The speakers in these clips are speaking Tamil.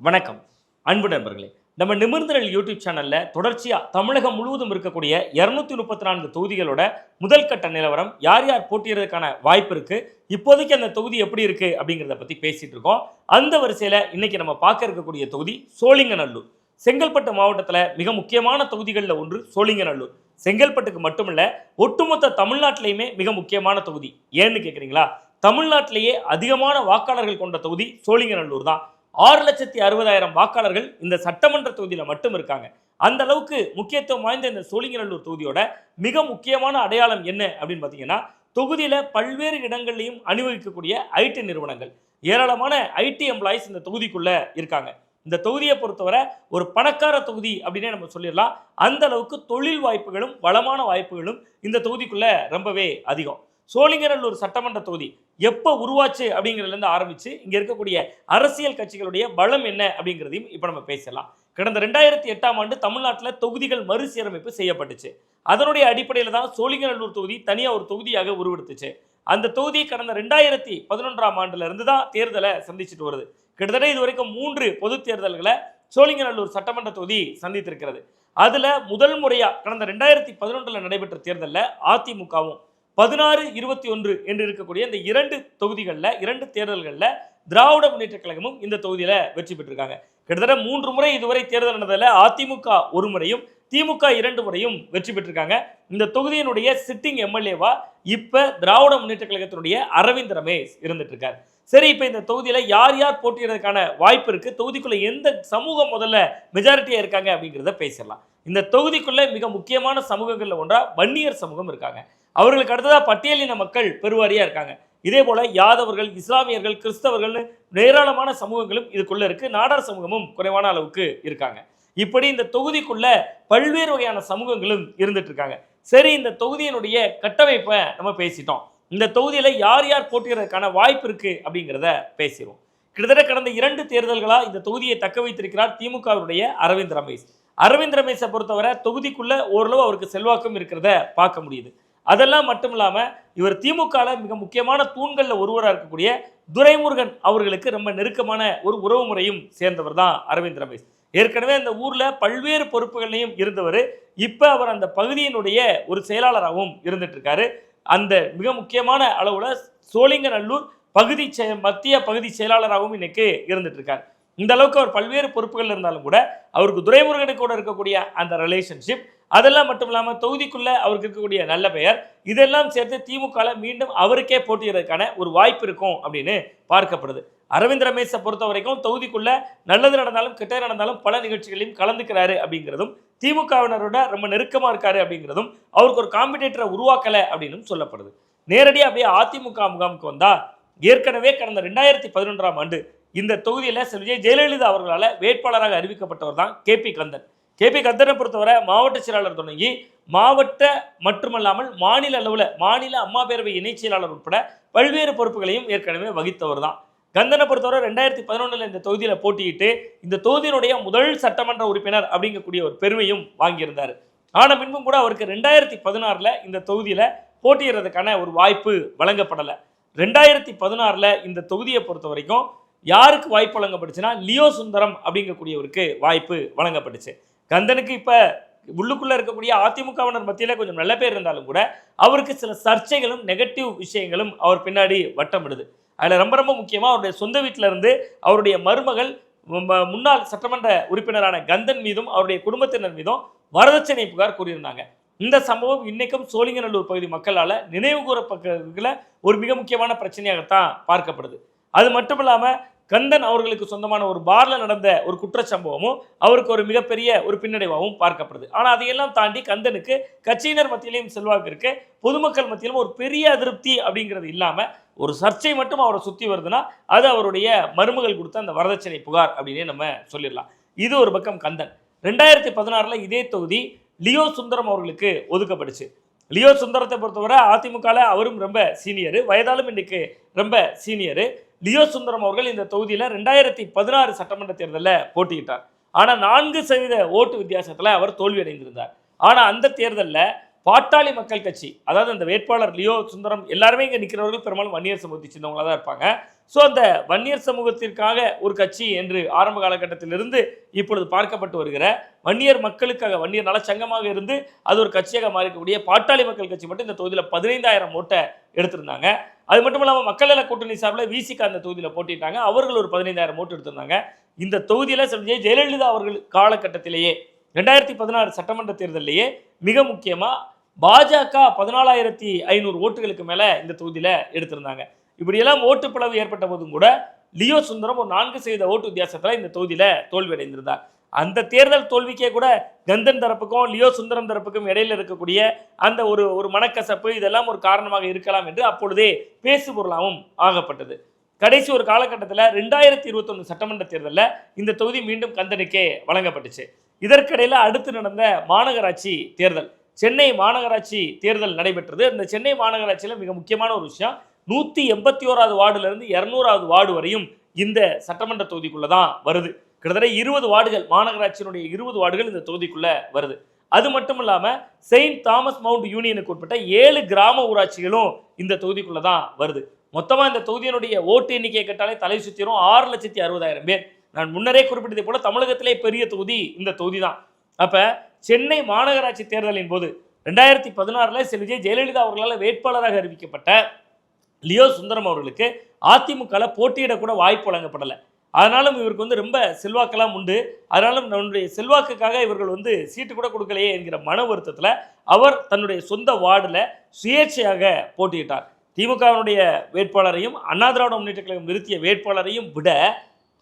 வணக்கம். அன்பு நண்பர்களே நம்ம நிமிர்ந்தனல் யூடியூப் சேனலில் தொடர்ச்சியாக தமிழகம் முழுவதும் இருக்கக்கூடிய இரநூத்தி முப்பத்தி நான்கு தொகுதிகளோட முதல் கட்ட நிலவரம் யார் யார் போட்டியிடுறதுக்கான வாய்ப்பு இருக்குது இப்போதைக்கு அந்த தொகுதி எப்படி இருக்குது அப்படிங்கிறத பற்றி பேசிகிட்டு இருக்கோம். அந்த வரிசையில் இன்றைக்கி நம்ம பார்க்க இருக்கக்கூடிய தொகுதி சோழிங்கநல்லூர். செங்கல்பட்டு மாவட்டத்தில் மிக முக்கியமான தொகுதிகளில் ஒன்று சோழிங்கநல்லூர். செங்கல்பட்டுக்கு மட்டுமல்ல ஒட்டுமொத்த தமிழ்நாட்டிலையுமே மிக முக்கியமான தொகுதி. ஏன்னு கேட்குறீங்களா தமிழ்நாட்டிலேயே அதிகமான வாக்காளர்கள் கொண்ட தொகுதி சோழிங்கநல்லூர் தான். ஆறு லட்சத்தி அறுபதாயிரம் வாக்காளர்கள் இந்த சட்டமன்ற தொகுதியில் மட்டும் இருக்காங்க. அந்த அளவுக்கு முக்கியத்துவம் வாய்ந்த இந்த சோழிங்கநல்லூர் தொகுதியோட மிக முக்கியமான அடையாளம் என்ன அப்படின்னு பார்த்தீங்கன்னா தொகுதியில் பல்வேறு இடங்கள்லையும் அணிவகுக்கக்கூடிய ஐடி நிறுவனங்கள். ஏராளமான ஐடி எம்ப்ளாயிஸ் இந்த தொகுதிக்குள்ளே இருக்காங்க. இந்த தொகுதியை பொறுத்தவரை ஒரு பணக்கார தொகுதி அப்படின்னே நம்ம சொல்லிடலாம். அந்த அளவுக்கு தொழில் வாய்ப்புகளும் வளமான வாய்ப்புகளும் இந்த தொகுதிக்குள்ளே ரொம்பவே அதிகம். சோழிங்கநல்லூர் சட்டமன்ற தொகுதி எப்போ உருவாச்சு அப்படிங்கிறதுலேருந்து ஆரம்பித்து இங்கே இருக்கக்கூடிய அரசியல் கட்சிகளுடைய பலம் என்ன அப்படிங்கிறதையும் இப்போ நம்ம பேசலாம். கடந்த ரெண்டாயிரத்தி எட்டாம் ஆண்டு தமிழ்நாட்டில் தொகுதிகள் மறுசீரமைப்பு செய்யப்பட்டுச்சு. அதனுடைய அடிப்படையில் தான் சோழிங்கநல்லூர் தொகுதி தனியாக ஒரு தொகுதியாக உருவெடுத்துச்சு. அந்த தொகுதி கடந்த ரெண்டாயிரத்தி பதினொன்றாம் ஆண்டுல இருந்து தான் தேர்தலை சந்திச்சுட்டு வருது. கிட்டத்தட்ட இது வரைக்கும் மூன்று பொது தேர்தல்களை சோழிங்கநல்லூர் சட்டமன்ற தொகுதி சந்தித்திருக்கிறது. அதில் முதல் முறையாக கடந்த ரெண்டாயிரத்தி பதினொன்றில் நடைபெற்ற தேர்தலில் அதிமுகவும் பதினாறு இருபத்தி ஒன்று என்று இருக்கக்கூடிய இந்த இரண்டு தொகுதிகளில் இரண்டு தேர்தல்களில் திராவிட முன்னேற்ற கழகமும் இந்த தொகுதியில் வெற்றி பெற்றிருக்காங்க. கிட்டத்தட்ட மூன்று முறை இதுவரை தேர்தல் நடந்ததில் அதிமுக ஒரு முறையும் திமுக இரண்டு முறையும் வெற்றி பெற்றிருக்காங்க. இந்த தொகுதியினுடைய சிட்டிங் எம்எல்ஏவா இப்போ திராவிட முன்னேற்ற கழகத்தினுடைய அரவிந்த் ரமேஷ் இருந்துட்டு இருக்கார் சரி இப்போ இந்த தொகுதியில் யார் யார் போட்டியிடறதுக்கான வாய்ப்பு இருக்குது தொகுதிக்குள்ளே எந்த சமூகம் முதல்ல மெஜாரிட்டியாக இருக்காங்க அப்படிங்கிறத பேசிடலாம். இந்த தொகுதிக்குள்ளே மிக முக்கியமான சமூகங்களில் ஒன்றா வன்னியர் சமூகம் இருக்காங்க. அவர்களுக்கு அடுத்ததாக பட்டியலின மக்கள் பெருவாரியாக இருக்காங்க. இதே போல் யாதவர்கள் இஸ்லாமியர்கள் கிறிஸ்தவர்கள்னு ஏராளமான சமூகங்களும் இதுக்குள்ளே இருக்குது நாடார் சமூகமும் குறைவான அளவுக்கு இருக்காங்க. இப்படி இந்த தொகுதிக்குள்ள பல்வேறு வகையான சமூகங்களும் இருந்துட்டு இருக்காங்க. சரி இந்த தொகுதியினுடைய கட்டமைப்பை நம்ம பேசிட்டோம். இந்த தொகுதியில் யார் யார் போட்டியிடுறதுக்கான வாய்ப்பு இருக்குது அப்படிங்கிறத பேசிடுவோம். கிட்டத்தட்ட கடந்த இரண்டு தேர்தல்களாக இந்த தொகுதியை தக்க வைத்திருக்கிறார் திமுகவுடைய அரவிந்த் ரமேஷ். அரவிந்த் ரமேஷை பொறுத்தவரை தொகுதிக்குள்ள ஓரளவு அவருக்கு செல்வாக்கும் இருக்கிறத பார்க்க முடியுது. அதெல்லாம் மட்டும் இல்லாமல் இவர் திமுகவில் மிக முக்கியமான தூண்களில் ஒருவராக இருக்கக்கூடிய துரைமுருகன் அவர்களுக்கு ரொம்ப நெருக்கமான ஒரு உறவு முறையும் சேர்ந்தவர் தான் அரவிந்த் ரமேஷ். ஏற்கனவே அந்த ஊரில் பல்வேறு பொறுப்புகளையும் இருந்தவர். இப்போ அவர் அந்த பகுதியினுடைய ஒரு செயலாளராகவும் இருந்துட்டுருக்காரு. அந்த மிக முக்கியமான அளவில் சோழிங்கநல்லூர் பகுதி மத்திய பகுதி செயலாளராகவும் இன்னைக்கு இருந்துட்டு இருக்கார் இந்த அளவுக்கு அவர் பல்வேறு பொறுப்புகள் இருந்தாலும் கூட அவருக்கு துரைமுருகனுக்கு கூட இருக்கக்கூடிய அந்த ரிலேஷன்ஷிப் அதெல்லாம் மட்டும் இல்லாமல் தொகுதிக்குள்ளே அவருக்கு இருக்கக்கூடிய நல்ல பெயர் இதெல்லாம் சேர்த்து திமுகவில் மீண்டும் அவருக்கே போட்டியிடுறதுக்கான ஒரு வாய்ப்பு இருக்கும் அப்படின்னு பார்க்கப்படுது. அரவிந்த் ரமேஷை பொறுத்த வரைக்கும் தொகுதிக்குள்ளே நல்லது நடந்தாலும் கிட்ட நடந்தாலும் பல நிகழ்ச்சிகளையும் கலந்துக்கிறாரு அப்படிங்கிறதும் திமுகவினரோட ரொம்ப நெருக்கமாக இருக்காரு அப்படிங்கிறதும் அவருக்கு ஒரு காம்படேட்டரை உருவாக்கலை அப்படின்னு சொல்லப்படுது. நேரடியாக அப்படியே அதிமுக முகாமுக்கு வந்தால் ஏற்கனவே கடந்த ரெண்டாயிரத்தி பதினொன்றாம் ஆண்டு இந்த தொகுதியில் செல்வி விஜய் ஜெயலலிதா அவர்களால் வேட்பாளராக அறிவிக்கப்பட்டவர் தான் K P Kandhan. K P கந்தனை பொறுத்தவரை மாவட்ட செயலாளர் தொடங்கி மாவட்ட மட்டுமல்லாமல் மாநில அளவில் மாநில அம்மா பேரவை இணைச் செயலாளர் உட்பட பல்வேறு பொறுப்புகளையும் ஏற்கனவே வகித்தவர் தான். கந்தனை பொறுத்தவரை ரெண்டாயிரத்தி பதினொன்றில் இந்த தொகுதியில் போட்டியிட்டு இந்த தொகுதியினுடைய முதல் சட்டமன்ற உறுப்பினர் அப்படிங்கக்கூடிய ஒரு பெருமையும் வாங்கியிருந்தார். ஆன பின்பும் கூட அவருக்கு ரெண்டாயிரத்தி பதினாறில் இந்த தொகுதியில் போட்டியிடுறதுக்கான ஒரு வாய்ப்பு வழங்கப்படலை. ரெண்டாயிரத்தி பதினாறில் இந்த தொகுதியை பொறுத்த வரைக்கும் யாருக்கு வாய்ப்பு வழங்கப்பட்டுச்சுன்னா லியோ சுந்தரம் அப்படிங்கக்கூடியவருக்கு வாய்ப்பு வழங்கப்பட்டுச்சு. கந்தனுக்கு இப்போ உள்ளுக்குள்ளே இருக்கக்கூடிய அதிமுகவினர் மத்தியில் கொஞ்சம் நல்ல பேர் இருந்தாலும் கூட அவருக்கு சில சர்ச்சைகளும் நெகட்டிவ் விஷயங்களும் அவர் பின்னாடி வட்டமிடுது. அதில் ரொம்ப ரொம்ப முக்கியமாக அவருடைய சொந்த வீட்டில் இருந்து அவருடைய மருமகள் முன்னாள் சட்டமன்ற உறுப்பினரான கந்தன் மீதும் அவருடைய குடும்பத்தினர் மீதும் வரதட்சணை புகார் கூறியிருந்தாங்க. இந்த சம்பவம் இன்னைக்கும் சோழிங்கநல்லூர் பகுதி மக்களால் நினைவு கூறப்பட்ட ஒரு மிக முக்கியமான பிரச்சனையாகத்தான் பார்க்கப்படுது. அது மட்டும் இல்லாமல் கந்தன் அவர்களுக்கு சொந்தமான ஒரு பாரில் நடந்த ஒரு குற்றச்சம்பவமும் அவருக்கு ஒரு மிகப்பெரிய ஒரு பின்னடைவாகவும் பார்க்கப்படுது. ஆனால் அதையெல்லாம் தாண்டி கந்தனுக்கு கட்சியினர் மத்தியிலையும் செல்வாக்கு இருக்கு. பொதுமக்கள் மத்தியிலும் ஒரு பெரிய அதிருப்தி அப்படிங்கிறது இல்லாமல் ஒரு சர்ச்சை மட்டும் அவரை சுற்றி வருதுன்னா அது அவருடைய மருமகள் கொடுத்த அந்த வரதட்சணை புகார் அப்படின்னே நம்ம சொல்லிடலாம். இது ஒரு பக்கம் கந்தன். ரெண்டாயிரத்தி பதினாறில் இதே தொகுதி லியோ சுந்தரம் அவர்களுக்கு ஒதுக்கப்படுச்சு. லியோ சுந்தரத்தை பொறுத்தவரை அதிமுகவில் அவரும் ரொம்ப சீனியர். வயதாலும் இன்னைக்கு ரொம்ப சீனியர். லியோ சுந்தரம் அவர்கள் இந்த தொகுதியில் ரெண்டாயிரத்தி பதினாறு சட்டமன்ற தேர்தலில் போட்டியிட்டார். ஆனால் நான்கு சதவீத ஓட்டு வித்தியாசத்தில் அவர் தோல்வியடைந்திருந்தார். ஆனால் அந்த தேர்தலில் பாட்டாளி மக்கள் கட்சி அதாவது அந்த வேட்பாளர் லியோ சுந்தரம் எல்லாருமே இங்கே நிற்கிறவர்கள் பெரும்பாலும் வன்னியர் சமூகத்தை சேர்ந்தவங்களாக தான் இருப்பாங்க. ஸோ அந்த வன்னியர் சமூகத்திற்காக ஒரு கட்சி என்று ஆரம்ப காலகட்டத்திலிருந்து இப்பொழுது பார்க்கப்பட்டு வருகிற வன்னியர் மக்களுக்காக வன்னியர் நலச்சங்கமாக இருந்து அது ஒரு கட்சியாக மாறிக்கக்கூடிய பாட்டாளி மக்கள் கட்சி மட்டும் இந்த தொகுதியில் பதினைந்தாயிரம் ஓட்டை எடுத்திருந்தாங்க. அது மட்டும் இல்லாமல் மக்கள் நல கூட்டணி சார்பில் விசிகா அந்த தொகுதியில் போட்டிட்டாங்க அவர்கள் ஒரு பதினைந்தாயிரம் ஓட்டு எடுத்திருந்தாங்க. இந்த தொகுதியில் செஞ்ச ஜெயலலிதா அவர்கள் காலகட்டத்திலேயே ரெண்டாயிரத்தி பதினாறு சட்டமன்ற தேர்தலிலேயே மிக முக்கியமாக பாஜக பதினாலாயிரத்தி ஐநூறு ஓட்டுகளுக்கு மேலே இந்த தொகுதியில் எடுத்திருந்தாங்க. இப்படியெல்லாம் ஓட்டு பிளவு ஏற்பட்ட போதும் கூட லியோ சுந்தரம் ஒரு நான்கு செய்த ஓட்டு வித்தியாசத்தில் இந்த தொகுதியில் தோல்வி அடைந்திருந்தார். அந்த தேர்தல் தோல்விக்கே கூட கந்தன் தரப்புக்கும் லியோ சுந்தரம் தரப்புக்கும் இடையில இருக்கக்கூடிய அந்த ஒரு ஒரு மனக்கசப்பு இதெல்லாம் ஒரு காரணமாக இருக்கலாம் என்று அப்பொழுதே பேசு பொருளாகவும் ஆகப்பட்டது. கடைசி ஒரு காலகட்டத்தில் ரெண்டாயிரத்தி இருபத்தொன்று சட்டமன்ற தேர்தலில் இந்த தொகுதி மீண்டும் கந்தனுக்கே வழங்கப்பட்டுச்சு. இதற்கிடையில் அடுத்து நடந்த மாநகராட்சி தேர்தல். சென்னை மாநகராட்சி தேர்தல் நடைபெற்றது. அந்த சென்னை மாநகராட்சியில் மிக முக்கியமான ஒரு விஷயம் நூற்றி எண்பத்தி ஓராவது வார்டுலேருந்து இரநூறாவது வார்டு வரையும் இந்த சட்டமன்ற தொகுதிக்குள்ளே தான் வருது. கிட்டத்தட்ட இருபது வார்டுகள் மாநகராட்சியினுடைய இருபது வார்டுகள் இந்த தொகுதிக்குள்ளே வருது. அது மட்டும் இல்லாமல் செயின்ட் தாமஸ் மவுண்ட் யூனியனுக்கு உட்பட்ட ஏழு கிராம ஊராட்சிகளும் இந்த தொகுதிக்குள்ளே தான் வருது. மொத்தமாக இந்த தொகுதியினுடைய ஓட்டு எண்ணிக்கையை கேட்டாலே தலை சுற்றிடும் ஆறு லட்சத்தி அறுபதாயிரம் பேர். நான் முன்னரே குறிப்பிட்டதை போல தமிழகத்திலே பெரிய தொகுதி இந்த தொகுதி தான். அப்போ சென்னை மாநகராட்சி தேர்தலின் போது ரெண்டாயிரத்தி பதினாறில் செல்விஜய் ஜெயலலிதா அவர்களால் வேட்பாளராக அறிவிக்கப்பட்ட லியோ சுந்தரம் அவர்களுக்கு அதிமுகவில் போட்டியிடக்கூட வாய்ப்பு வழங்கப்படலை. அதனாலும் இவருக்கு வந்து ரொம்ப செல்வாக்கெல்லாம் உண்டு. அதனாலும் நம்முடைய செல்வாக்குக்காக இவர்கள் வந்து சீட்டு கூட கொடுக்கலையே என்கிற மன வருத்தத்தில் அவர் தன்னுடைய சொந்த வார்டில் சுயேட்சையாக போட்டியிட்டார். திமுகவினுடைய வேட்பாளரையும் அண்ணா திராவிட முன்னேற்ற கழகம் நிறுத்திய வேட்பாளரையும் விட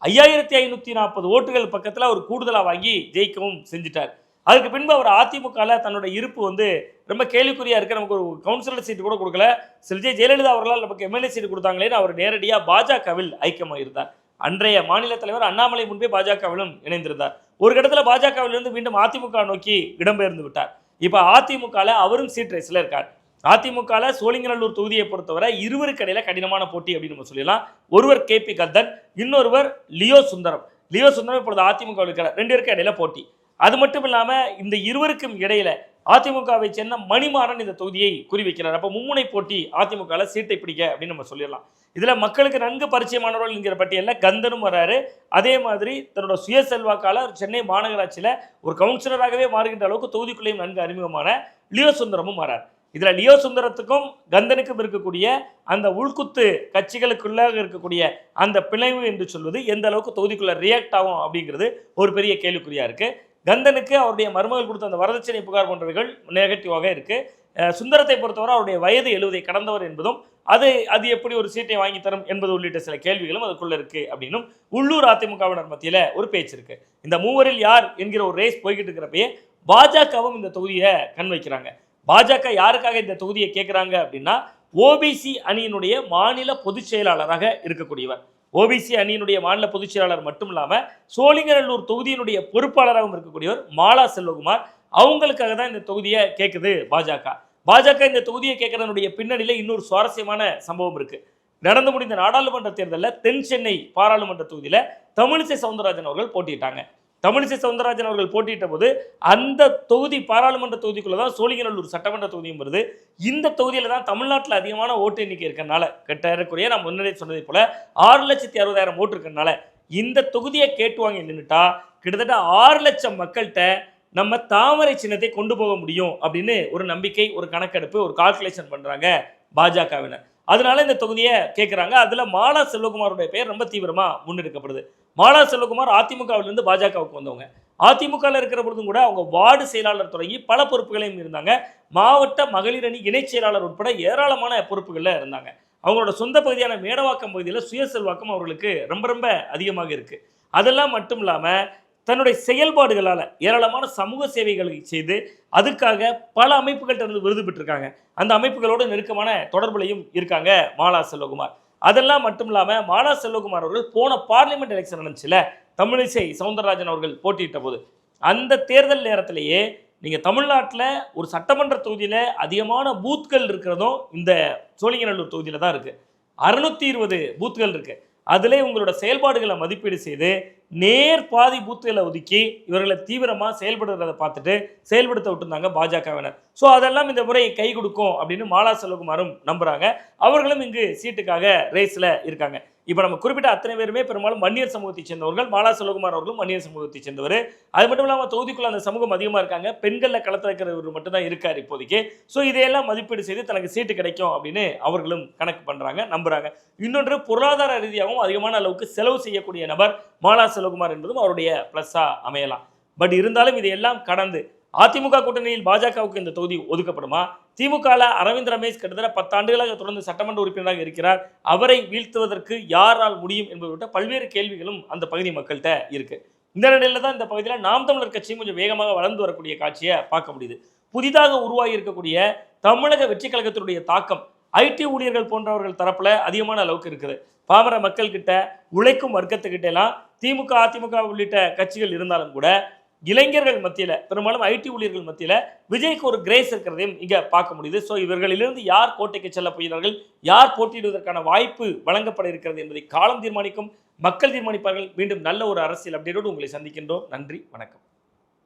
ஐயாயிரத்தி ஐநூற்றி நாற்பது ஓட்டுகள் பக்கத்தில் அவர் கூடுதலாக வாங்கி ஜெயிக்கவும் செஞ்சிட்டார். அதுக்கு பின்பு அவர் அதிமுகவில் தன்னோட இருப்பு வந்து ரொம்ப கேள்விக்குறியாக இருக்குது நமக்கு ஒரு கவுன்சிலர் சீட்டு கூட கொடுக்கல. செல்ஜே ஜெயலலிதா அவர்களால் நமக்கு எம்எல்ஏ சீட்டு கொடுத்தாங்களேன்னு அவர் நேரடியாக பாஜகவில் ஐக்கியமாக இருந்தார். அன்றைய மாநில தலைவர் அண்ணாமலை முன்பே பாஜகவிலும் இணைந்திருந்தார். ஒரு இடத்துல பாஜகவிலிருந்து மீண்டும் அதிமுக நோக்கி இடம்பெயர்ந்து விட்டார். இப்போ அதிமுகவில் அவரும் சீட் ரேஸில் இருக்கார். அதிமுகவில் சோழிங்கநல்லூர் தொகுதியை பொறுத்தவரை இருவருக்கு இடையில கடினமான போட்டி அப்படின்னு நம்ம சொல்லலாம் ஒருவர் கே பி கந்தன் இன்னொருவர் லியோ சுந்தரம். லியோ சுந்தரம் இப்பொழுது அதிமுக இருக்கிறார் ரெண்டு பேருக்கு இடையில போட்டி. அது மட்டும் இல்லாமல் இந்த இருவருக்கும் இடையில அதிமுகவை சேர்ந்த மணிமாறன் இந்த தொகுதியை குறிவைக்கிறார். அப்போ மும்முனை போட்டி அதிமுகவில் சீட்டை பிடிக்க அப்படின்னு நம்ம சொல்லிடலாம். இதில் மக்களுக்கு நன்கு பரிச்சயமானவர்கள் என்கிற பட்டியலில் கந்தனும் வராரு. அதே மாதிரி தன்னோட சுய செல்வாக்கால சென்னை மாநகராட்சியில் ஒரு கவுன்சிலராகவே மாறுகின்ற அளவுக்கு தொகுதிக்குள்ளேயும் நன்கு அறிமுகமான லியோ சுந்தரமும் வரார். இதில் லியோ சுந்தரத்துக்கும் கந்தனுக்கும் இருக்கக்கூடிய அந்த உள்குத்து கட்சிகளுக்குள்ளாக இருக்கக்கூடிய அந்த பிணைவு என்று சொல்வது எந்த அளவுக்கு தொகுதிக்குள்ளே ரியாக்ட் ஆகும் அப்படிங்கிறது ஒரு பெரிய கேள்விக்குறியாக இருக்குது கந்தனுக்கு அவருடைய மருமகள் கொடுத்த அந்த வரதட்சணை புகார் போன்றவைகள் நெகட்டிவாக இருக்குது சுந்தரத்தை பொறுத்தவரை அவருடைய வயது எழுவதை கடந்தவர் என்பதும் அது அது எப்படி ஒரு சீட்டை வாங்கி தரும் என்பது உள்ளிட்ட சில கேள்விகளும் அதுக்குள்ள இருக்கு அப்படின்னும் உள்ளூர் அதிமுகவினர் மத்தியில் ஒரு பேச்சு இருக்கு. இந்த மூவரில் யார் என்கிற ஒரு ரேஸ் போய்கிட்டு இருக்கிறப்பயே பாஜகவும் இந்த தொகுதியை கண் வைக்கிறாங்க பாஜக யாருக்காக இந்த தொகுதியை கேட்குறாங்க அப்படின்னா ஓபிசி அணியினுடைய மாநில பொதுச் செயலாளராக இருக்கக்கூடியவர். ஓபிசி அணியினுடைய மாநில பொதுச் செயலாளர் மட்டும் இல்லாமல் சோழிங்கநல்லூர் தொகுதியினுடைய பொறுப்பாளராகவும் இருக்கக்கூடியவர் மாலா செல்வகுமார். அவங்களுக்காக தான் இந்த தொகுதியை கேட்குது பாஜக. பாஜக இந்த தொகுதியை கேட்கறதனுடைய பின்னணியில் இன்னொரு சுவாரஸ்யமான சம்பவம் இருக்குது நடந்து முடிந்த நாடாளுமன்ற தேர்தலில் தென் சென்னை பாராளுமன்ற தொகுதியில் தமிழிசை சவுந்தரராஜன் அவர்கள் போட்டியிட்டாங்க. தமிழிசை சவுந்தரராஜன் அவர்கள் போட்டியிட்ட போது அந்த தொகுதி பாராளுமன்ற தொகுதிக்குள்ளே தான் சோழிங்கநல்லூர் சட்டமன்ற தொகுதியும் வருது. இந்த தொகுதியில் தான் தமிழ்நாட்டில் அதிகமான ஓட்டு எண்ணிக்கை இருக்கறனால கட்டாயக்குரிய நான் முன்னரே சொன்னதை போல ஆறு லட்சத்தி அறுபதாயிரம் ஓட்டு இருக்கறனால இந்த தொகுதியை கேட்டு வாங்கி நின்றுட்டா கிட்டத்தட்ட ஆறு லட்சம் மக்கள்கிட்ட நம்ம தாமரை சின்னத்தை கொண்டு போக முடியும் அப்படின்னு ஒரு நம்பிக்கை ஒரு கணக்கெடுப்பு ஒரு கால்குலேஷன் பண்ணுறாங்க பாஜகவினர். அதனால இந்த தொகுதியை கேட்குறாங்க அதில் மாலா செல்வகுமாருடைய பெயர் ரொம்ப தீவிரமாக முன்னெடுக்கப்படுது. மாலா செல்வகுமார் அதிமுகவிலிருந்து பாஜகவுக்கு வந்தவங்க. அதிமுகவில் இருக்கிற பொழுதும் கூட அவங்க வார்டு செயலாளர் தொடங்கி பல பொறுப்புகளையும் இருந்தாங்க. மாவட்ட மகளிர் அணி இணைச் செயலாளர் உட்பட ஏராளமான பொறுப்புகளில் இருந்தாங்க. அவங்களோட சொந்த பகுதியான மேடவாக்கம் பகுதியில் சுய செல்வாக்கம் அவர்களுக்கு ரொம்ப ரொம்ப அதிகமாக இருக்குது அதெல்லாம் மட்டும் இல்லாமல் தன்னுடைய செயல்பாடுகளால் ஏராளமான சமூக சேவைகளை செய்து அதுக்காக பல அமைப்புகள்கிட்ட இருந்து விருது பெற்றிருக்காங்க. அந்த அமைப்புகளோடு நெருக்கமான தொடர்புலையும் இருக்காங்க மாலா செல்வகுமார். அதெல்லாம் மட்டும் இல்லாமல் மாலா செல்வகுமார் அவர்கள் போன பார்லிமெண்ட் எலெக்ஷன் நடந்துச்சுல தமிழிசை சவுந்தரராஜன் அவர்கள் போட்டியிட்ட போது. அந்த தேர்தல் நேரத்திலேயே நீங்கள் தமிழ்நாட்டில் ஒரு சட்டமன்ற தொகுதியில் அதிகமான பூத்கள் இருக்கிறதும் இந்த சோழிங்கநல்லூர் தொகுதியில் தான் இருக்குது அறுநூத்தி இருபது பூத்துகள் இருக்குது அதிலே உங்களோட செயல்பாடுகளை மதிப்பீடு செய்து நேர் பாதி பூத்துகளை ஒதுக்கி இவர்களை தீவிரமாக செயல்படுறத பார்த்துட்டு செயல்படுத்த விட்டுருந்தாங்க பாஜகவினர். ஸோ அதெல்லாம் இந்த முறை கை கொடுக்கும் அப்படின்னு மாலா செல்வகுமாரும் நம்புகிறாங்க அவர்களும் இங்கு சீட்டுக்காக ரேஸில் இருக்காங்க. இப்போ நம்ம குறிப்பிட்ட அத்தனை பேருமே பெரும்பாலும் வன்னியர் சமூகத்தை சேர்ந்தவர்கள் மாலா செல்வகுமார் அவர்களும் வன்னியர் சமூகத்தை சேர்ந்தவர். அது மட்டும் இல்லாமல் தொகுதிக்குள்ள அந்த சமூகம் அதிகமாக இருக்காங்க. பெண்களில் களத்தில் இருக்கிறவர் மட்டும்தான் இருக்கார் இப்போதைக்கு. ஸோ இதையெல்லாம் மதிப்பீடு செய்து தனக்கு சீட்டு கிடைக்கும் அப்படின்னு அவர்களும் கணக்கு பண்ணுறாங்க நம்புகிறாங்க இன்னொன்று பொருளாதார ரீதியாகவும் அதிகமான அளவுக்கு செலவு செய்யக்கூடிய நபர் மாலா செல்வகுமார் என்பதும் அவருடைய ப்ளஸ்ஸாக அமையலாம். பட் இருந்தாலும் இதையெல்லாம் கடந்து அதிமுக கூட்டணியில் பாஜகவுக்கு இந்த தொகுதி ஒதுக்கப்படுமா? திமுகவில் அரவிந்த் ரமேஷ் கிட்டத்தட்ட பத்தாண்டுகளாக தொடர்ந்து சட்டமன்ற உறுப்பினராக இருக்கிறார். அவரை வீழ்த்துவதற்கு யாரால் முடியும் என்பதை விட்ட பல்வேறு கேள்விகளும் அந்த பகுதி மக்கள்கிட்ட இருக்குது இந்த நிலையில் தான் இந்த பகுதியில் நாம் தமிழர் கட்சியும் கொஞ்சம் வேகமாக வளர்ந்து வரக்கூடிய காட்சியை பார்க்க முடியுது. புதிதாக உருவாகி இருக்கக்கூடிய தமிழக வெற்றி கழகத்தினுடைய தாக்கம் ஐடி ஊழியர்கள் போன்றவர்கள் தரப்பில் அதிகமான அளவுக்கு இருக்குது. பாமர மக்கள்கிட்ட உழைக்கும் வர்க்கத்துக்கிட்ட எல்லாம் திமுக அதிமுக உள்ளிட்ட கட்சிகள் இருந்தாலும் கூட இளைஞர்கள் மத்தியில் பெரும்பாலும் ஐடி ஊழியர்கள் மத்தியில் விஜய்க்கு ஒரு கிரேஸ் இருக்கிறதையும் இங்கே பார்க்க முடியுது. ஸோ இவர்களிலிருந்து யார் கோட்டைக்கு செல்ல போகிறார்கள்? யார் போட்டியிடுவதற்கான வாய்ப்பு வழங்கப்பட இருக்கிறது என்பதை காலம் தீர்மானிக்கும் மக்கள் தீர்மானிப்பார்கள். மீண்டும் நல்ல ஒரு அரசியல் அப்டேட்டோடு உங்களை சந்திக்கின்றோம். நன்றி வணக்கம்.